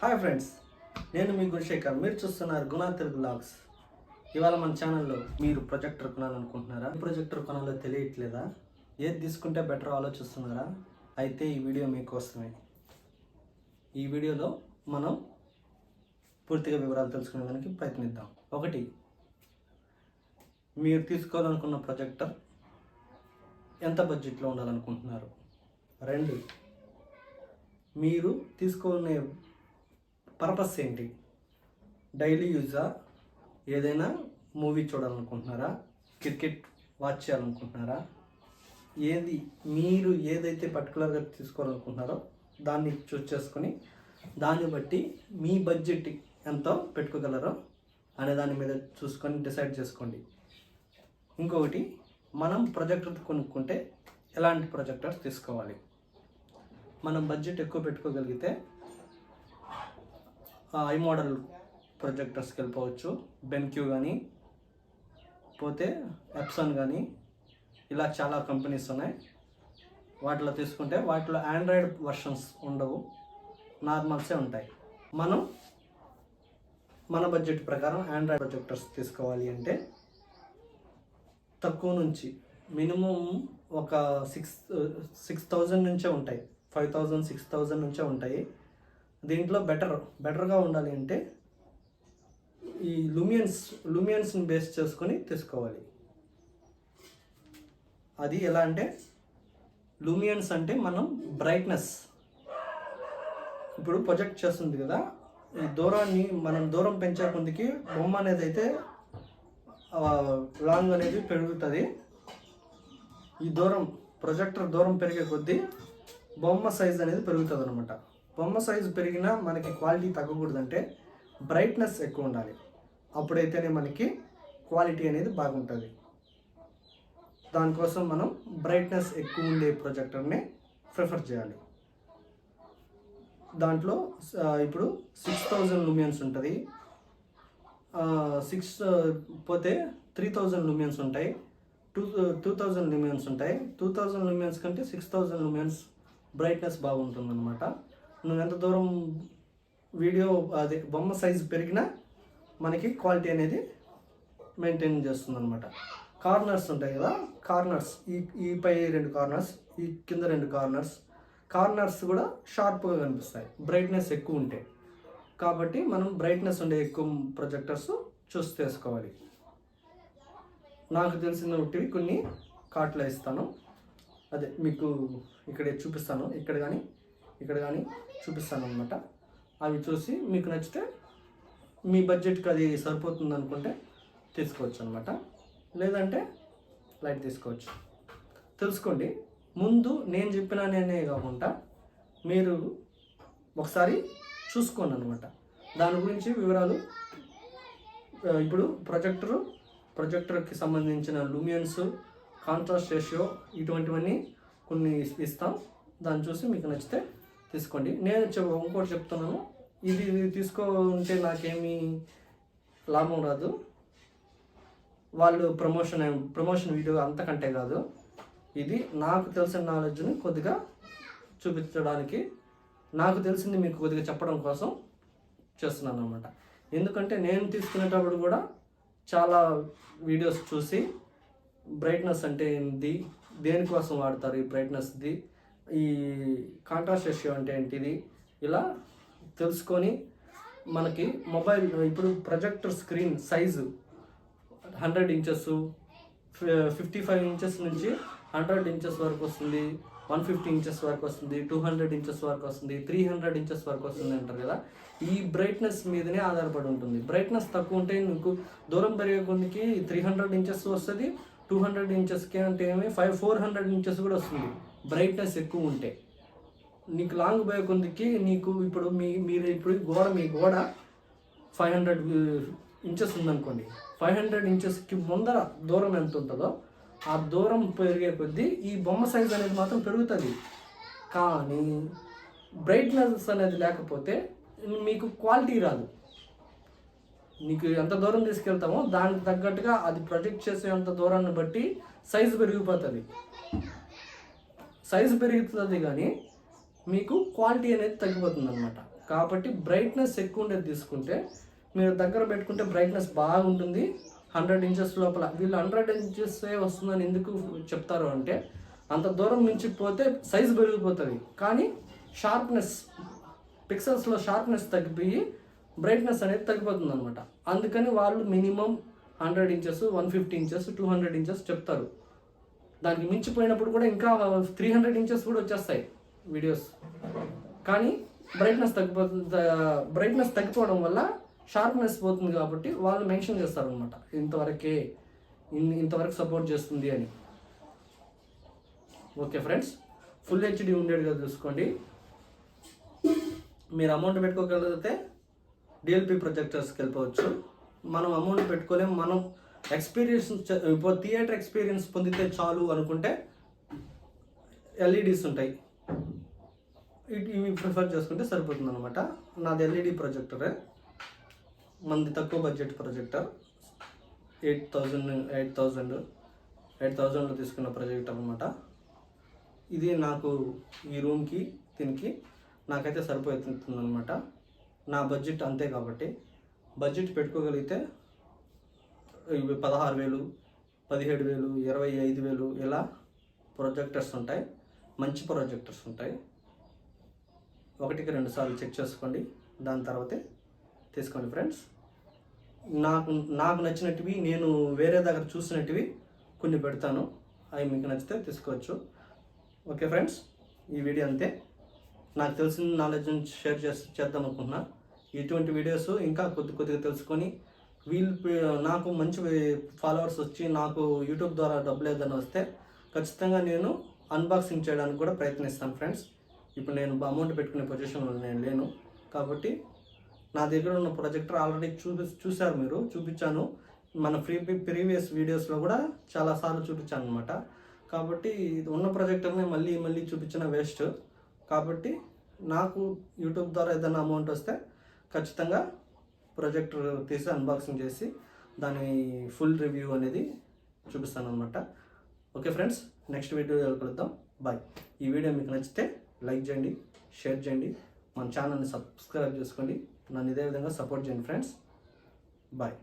Hi friends నేను మీ గురుశేఖర్. మీరు చూస్తున్నారు గుణా తెలుగు బ్లాగ్స్ ఇవాళ మన ఛానల్లో మీరు ప్రొజెక్టర్ కొనాలనుకుంటున్నారా? ప్రొజెక్టర్ కొనాలో తెలియట్లేదా? ఏది తీసుకుంటే బెటర్ ఆలోచిస్తున్నారా? అయితే ఈ వీడియో మీకోసమే. ఈ వీడియోలో మనం పూర్తిగా వివరాలు తెలుసుకునేదానికి ప్రయత్నిద్దాం. ఒకటి మీరు తీసుకోవాలనుకున్న ప్రొజెక్టర్ ఎంత బడ్జెట్లో ఉండాలనుకుంటున్నారు? రెండు మీరు తీసుకునే పర్పస్ ఏంటి? డైలీ యూజా? ఏదైనా మూవీ చూడాలనుకుంటున్నారా? క్రికెట్ వాచ్ చేయాలనుకుంటున్నారా? ఏది మీరు ఏదైతే పర్టికులర్గా తీసుకోవాలనుకుంటున్నారో దాన్ని చూస్ చేసుకొని దాన్ని బట్టి మీ బడ్జెట్ ఎంతో పెట్టుకోగలరో అనే దాని మీద చూసుకొని డిసైడ్ చేసుకోండి. ఇంకొకటి మనం ప్రొజెక్టర్ కొనుక్కుంటే ఎలాంటి ప్రొజెక్టర్స్ తీసుకోవాలి? మనం బడ్జెట్ ఎక్కువ పెట్టుకోగలిగితే ఐ మోడల్ ప్రొజెక్టర్స్కి వెళ్ళిపోవచ్చు. బెన్క్యూ కానీ పోతే ఎప్సన్ కానీ ఇలా చాలా కంపెనీస్ ఉన్నాయి. వాటిలో తీసుకుంటే వాటిలో ఆండ్రాయిడ్ వర్షన్స్ ఉండవు. నార్మల్సే ఉంటాయి. మనం మన బడ్జెట్ ప్రకారం ఆండ్రాయిడ్ ప్రొజెక్టర్స్ తీసుకోవాలి అంటే తక్కువ నుంచి మినిమం ఒక సిక్స్ సిక్స్ థౌజండ్ నుంచే ఉంటాయి. ఫైవ్ థౌజండ్ సిక్స్ థౌజండ్ నుంచే ఉంటాయి. దీంట్లో బెటర్ బెటర్గా ఉండాలి అంటే ఈ లుమియన్స్ లుమియన్స్ని బేస్ చేసుకొని తీసుకోవాలి. అది ఎలా అంటే లూమియన్స్ అంటే మనం బ్రైట్నెస్ ఇప్పుడు ప్రొజెక్ట్ చేస్తుంది కదా ఈ దూరాన్ని మనం దూరం పెంచే కొద్దికి బొమ్మ అనేది అయితే లాంగ్ అనేది పెరుగుతుంది. ఈ దూరం ప్రొజెక్టర్ దూరం పెరిగే కొద్దీ బొమ్మ సైజ్ అనేది పెరుగుతుంది అనమాట బొమ్మ సైజు పెరిగినా మనకి క్వాలిటీ తగ్గకూడదంటే బ్రైట్నెస్ ఎక్కువ ఉండాలి అప్పుడైతేనే మనకి క్వాలిటీ అనేది బాగుంటుంది. దానికోసం మనం బ్రైట్నెస్ ఎక్కువ ఉండే ప్రొజెక్టర్ని ప్రిఫర్ చేయాలి. దాంట్లో ఇప్పుడు సిక్స్ థౌజండ్ లూమియన్స్ ఉంటుంది. సిక్స్ పోతే త్రీ థౌజండ్ లూమియన్స్ ఉంటాయి. టూ టూ థౌజండ్ లూమియన్స్ ఉంటాయి. టూ థౌజండ్ లూమియన్స్ కంటే సిక్స్ థౌజండ్ లూమియన్స్ బ్రైట్నెస్ బాగుంటుందన్నమాట. అనమాట నువ్వు ఎంత దూరం వీడియో అది బొమ్మ సైజు పెరిగినా మనకి క్వాలిటీ అనేది మెయింటైన్ చేస్తుంది అనమాట కార్నర్స్ ఉంటాయి కదా కార్నర్స్. ఈ ఈ పై రెండు కార్నర్స్ ఈ కింద రెండు కార్నర్స్. కార్నర్స్ కూడా షార్ప్గా కనిపిస్తాయి బ్రైట్నెస్ ఎక్కువ ఉంటాయి కాబట్టి మనం బ్రైట్నెస్ ఉండే ఎక్కువ ప్రొజెక్టర్స్ చూస్ చేసుకోవాలి నాకు తెలిసిన ఒకటి కొన్ని కార్ట్లో ఇస్తాను. అదే మీకు ఇక్కడ చూపిస్తాను ఇక్కడ కానీ ఇక్కడ కానీ చూపిస్తాను అనమాట అవి చూసి మీకు నచ్చితే మీ బడ్జెట్కి అది సరిపోతుంది అనుకుంటే తీసుకోవచ్చు అనమాట లేదంటే లైట్ తీసుకోవచ్చు. తెలుసుకోండి ముందు నేను చెప్పిన నేనే కాకుండా మీరు ఒకసారి చూసుకోండి అనమాట దాని గురించి వివరాలు ఇప్పుడు ప్రొజెక్టరు ప్రొజెక్టర్కి సంబంధించిన లూమియన్స్ కాంట్రాస్ట్ రేషియో ఇటువంటివన్నీ కొన్ని ఇస్తాం. దాన్ని చూసి మీకు నచ్చితే తీసుకోండి. నేను చెప్ ఇంకోటి చెప్తున్నాను. ఇది తీసుకుంటే నాకేమీ లాభం రాదు. వాళ్ళు ప్రమోషన్ ప్రమోషన్ వీడియో అంతకంటే కాదు. ఇది నాకు తెలిసిన నాలెడ్జ్ని కొద్దిగా చూపించడానికి నాకు తెలిసింది మీకు కొద్దిగా చెప్పడం కోసం చేస్తున్నాను అనమాట ఎందుకంటే నేను తీసుకునేటప్పుడు కూడా చాలా వీడియోస్ చూసి బ్రైట్నెస్ అంటే ఏంది? దేనికోసం వాడతారు ఈ బ్రైట్నెస్ది ఈ కాంట్రాస్ట్ రేషియో అంటే ఏంటిది? ఇలా తెలుసుకొని మనకి మొబైల్ ఇప్పుడు projector screen size hundred inches fifty five inches నుంచి హండ్రెడ్ ఇంచెస్ వరకు వస్తుంది వన్ ఫిఫ్టీ ఇంచెస్ వరకు వస్తుంది టూ హండ్రెడ్ ఇంచెస్ వరకు వస్తుంది త్రీ హండ్రెడ్ ఇంచెస్ వరకు వస్తుంది అంటారు కదా? ఈ బ్రైట్నెస్ మీదనే ఆధారపడి ఉంటుంది. బ్రైట్నెస్ తక్కువ ఉంటే నీకు దూరం పెరిగే కొద్దికి త్రీ హండ్రెడ్ ఇంచెస్ వస్తుంది టూ హండ్రెడ్ ఇంచెస్కి అంటే ఏమి? ఫైవ్ ఫోర్ హండ్రెడ్ ఇంచెస్ కూడా వస్తుంది. బ్రైట్నెస్ ఎక్కువ ఉంటే. నీకు లాంగ్ పోయే కొద్దికి నీకు ఇప్పుడు మీ మీరు ఇప్పుడు గోడ మీ గోడ ఫైవ్ హండ్రెడ్ ఇంచెస్ ఉందనుకోండి. ఫైవ్ హండ్రెడ్ ఇంచెస్కి ముందర దూరం ఎంత ఉంటుందో ఆ దూరం పెరిగే కొద్దీ ఈ బొమ్మ సైజ్ అనేది మాత్రం పెరుగుతుంది. కానీ బ్రైట్నెస్ అనేది లేకపోతే మీకు క్వాలిటీ రాదు. నీకు ఎంత దూరం తీసుకెళ్తామో దానికి తగ్గట్టుగా అది ప్రొజెక్ట్ చేసేంత దూరాన్ని బట్టి సైజు పెరిగిపోతుంది. సైజు పెరుగుతుంది కానీ మీకు క్వాలిటీ అనేది తగ్గిపోతుంది అనమాట కాబట్టి బ్రైట్నెస్ ఎక్కువ ఉండేది తీసుకుంటే మీరు దగ్గర పెట్టుకుంటే బ్రైట్నెస్ బాగుంటుంది. హండ్రెడ్ ఇంచెస్ లోపల వీళ్ళు హండ్రెడ్ ఇంచెస్ వస్తుందని ఎందుకు చెప్తారు అంటే అంత దూరం నుంచి పోతే సైజు పెరిగిపోతుంది. కానీ షార్ప్నెస్ పిక్సెల్స్లో షార్ప్నెస్ తగ్గిపోయి బ్రైట్నెస్ అనేది తగ్గిపోతుంది అనమాట అందుకని వాళ్ళు minimum hundred inches one fifty inches two hundred inches చెప్తారు. దానికి మించిపోయినప్పుడు కూడా ఇంకా త్రీ హండ్రెడ్ ఇంచెస్ కూడా వచ్చేస్తాయి వీడియోస్ కానీ బ్రైట్నెస్ తగ్గిపోతుంది బ్రైట్నెస్ తగ్గిపోవడం వల్ల షార్ప్నెస్ పోతుంది కాబట్టి వాళ్ళు మెన్షన్ చేస్తారు అనమాట ఇంతవరకే ఇన్ ఇంతవరకు సపోర్ట్ చేస్తుంది అని. ఓకే ఫ్రెండ్స్ ఫుల్ హెచ్డి ఉండేట్టుగా చూసుకోండి. మీరు అమౌంట్ పెట్టుకోగలిగితే డిఎల్పి ప్రొజెక్టర్స్కి వెళ్ళిపోవచ్చు. మనం అమౌంట్ పెట్టుకోలేము మనం ఎక్స్పీరియన్స్ ఇప్పుడు థియేటర్ ఎక్స్పీరియన్స్ పొందితే చాలు అనుకుంటే ఎల్ఈడీస్ ఉంటాయి. ఇట్- ఇవి ప్రిఫర్ చేసుకుంటే సరిపోతుంది అనమాట నాది ఎల్ఈడి ప్రొజెక్టరే మనది తక్కువ budget projector eight thousand eight thousand eight థౌజండ్లో తీసుకున్న ప్రొజెక్టర్ అనమాట ఇది నాకు ఈ రూమ్కి దీనికి నాకైతే సరిపోతుంది అనమాట నా బడ్జెట్ అంతే కాబట్టి. బడ్జెట్ పెట్టుకోగలిగితే పదహారు వేలు పదిహేడు వేలు ఇరవై ఐదు వేలు ఇలా ప్రొజెక్టర్స్ ఉంటాయి. మంచి ప్రొజెక్టర్స్ ఉంటాయి. ఒకటికి రెండు సార్లు చెక్ చేసుకోండి. దాని తర్వాతే తీసుకోండి ఫ్రెండ్స్ నాకు నాకు నచ్చినట్టువి నేను వేరే దగ్గర చూసినటివి కొన్ని పెడతాను. అవి మీకు నచ్చితే తీసుకోవచ్చు. ఓకే ఫ్రెండ్స్ ఈ వీడియో అంతే. నాకు తెలిసిన నాలెడ్జ్ షేర్ చేసి చేద్దాం అనుకుంటున్నా. ఇటువంటి వీడియోస్ ఇంకా కొద్ది కొద్దిగా తెలుసుకొని వీళ్ళు నాకు మంచి ఫాలోవర్స్ వచ్చి నాకు యూట్యూబ్ ద్వారా డబ్బులు ఏదైనా వస్తే ఖచ్చితంగా నేను అన్బాక్సింగ్ చేయడానికి కూడా ప్రయత్నిస్తాను ఫ్రెండ్స్ ఇప్పుడు నేను అమౌంట్ పెట్టుకునే పొజిషన్లో నేను లేను. కాబట్టి నా దగ్గర ఉన్న ప్రొజెక్టర్ ఆల్రెడీ చూపి చూశారు మీరు చూపించాను. మన ఫ్రీ ప్రీవియస్ వీడియోస్లో కూడా చాలాసార్లు చూపించాను అనమాట కాబట్టి ఇది ఉన్న ప్రొజెక్టర్ని మళ్ళీ మళ్ళీ చూపించిన వేస్ట్ కాబట్టి నాకు యూట్యూబ్ ద్వారా ఏదైనా అమౌంట్ వస్తే ఖచ్చితంగా ప్రొజెక్టర్ తీసి అన్బాక్సింగ్ చేసి దాని ఫుల్ రివ్యూ అనేది చూపిస్తాను అనమాట ఓకే ఫ్రెండ్స్ నెక్స్ట్ వీడియో కలుద్దాం. బాయ్ ఈ వీడియో మీకు నచ్చితే లైక్ చేయండి షేర్ చేయండి మన ఛానల్ని సబ్స్క్రైబ్ చేసుకోండి. నన్ను ఇదే విధంగా సపోర్ట్ చేయండి ఫ్రెండ్స్ బాయ్